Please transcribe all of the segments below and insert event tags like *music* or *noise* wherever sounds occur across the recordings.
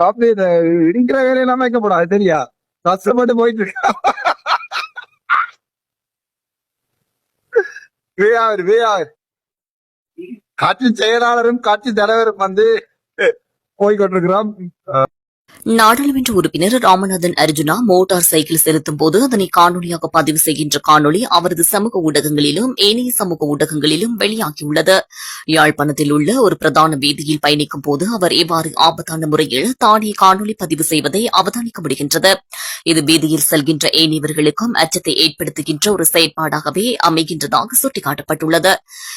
அப்படி இந்த இடிக்கிற வேலையெல்லாம் அது தெரியா? கஷ்டப்பட்டு போயிட்டு இருக்கா. *laughs* வேயாவர் வேயாவர் கட்சி செயலாளரும் கட்சி தலைவரும் வந்து போய்கொண்டிருக்கிறோம். நாடாளுமன்ற உறுப்பினர் ராமநாதன் அர்ஜுனா மோட்டார் சைக்கிள் செலுத்தும் போது அதனை காணொலியாக பதிவு செய்கின்ற காணொலி அவரது சமூக ஊடகங்களிலும் ஏனைய சமூக ஊடகங்களிலும் வெளியாகியுள்ளது. யாழ்ப்பாணத்தில் உள்ள ஒரு பிரதான வீதியில் பயணிக்கும் போது அவர் இவ்வாறு ஆபத்தான முறையில் தானே காணொலி பதிவு செய்வதை அவதானிக்க முடிகின்றது. இது வீதியில் செல்கின்ற ஏனையவர்களுக்கும் அச்சத்தை ஏற்படுத்துகின்ற ஒரு செயற்பாடாகவே அமைகின்றதாக சுட்டிக்காட்டப்பட்டுள்ளது.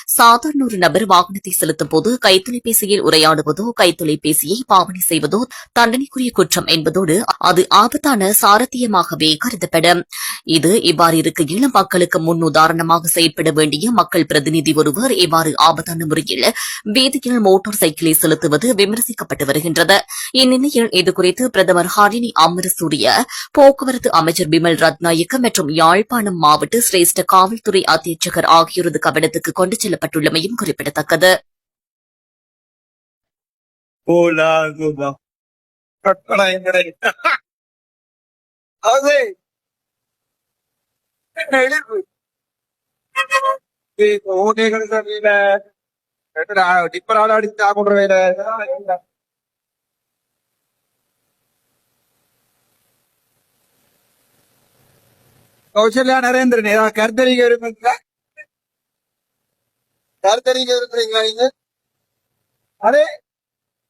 சாதாரண ஒரு நபர் வாகனத்தை செலுத்தும் போது கைத்தொலைபேசியில் உரையாடுவதோ கைத்தொலைபேசியை பாவனை செய்வதோ தண்டனைக்குரிய குற்றம் என்பதோடு அது ஆபத்தான சாரத்தியமாகவே கருதப்படும். இது இவ்வாறு இருக்கையில் மக்களுக்கு முன் உதாரணமாக செயற்பட வேண்டிய மக்கள் பிரதிநிதி ஒருவர் இவ்வாறு ஆபத்தான முறையில் வீதியில் மோட்டார் சைக்கிளை செலுத்துவது விமர்சிக்கப்பட்டு வருகின்றது. இந்நிலையில் இதுகுறித்து பிரதமர் ஹரிணி அமரசூரிய போக்குவரத்து அமைச்சர் பிமல் ரத்நாயக்க மற்றும் யாழ்ப்பாணம் மாவட்ட சிரேஷ்ட காவல்துறை அத்தியட்சகர் ஆகியோரது கவனத்துக்கு கொண்டு செல்லப்பட்டுள்ளமையும் குறிப்பிடத்தக்கது. போலாகுமா கற்பனை என்கிறே. *laughs* அது என்ன இழிவு? டிப்பர் ஆட அடிச்சு ஆகுன்ற வேலை கௌசல்யா நரேந்திரன் ஏதாவது கருத்தறிங்க இருக்குங்களா கருத்தறிங்க இருக்கிறீங்களா நீங்க? அதே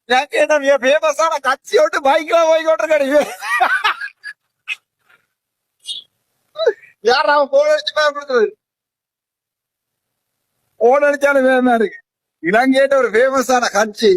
எனக்கு என்ன மிக ஃபேமஸான கட்சி விட்டு பைக்ல போய் கொண்டிருக்காரு யார் அவன் போன அடிச்சு பயப்படுத்துறது போன் அடிச்சாலும் வேகமா இருக்கு? இலங்கையிட்ட ஒரு ஃபேமஸான கட்சி.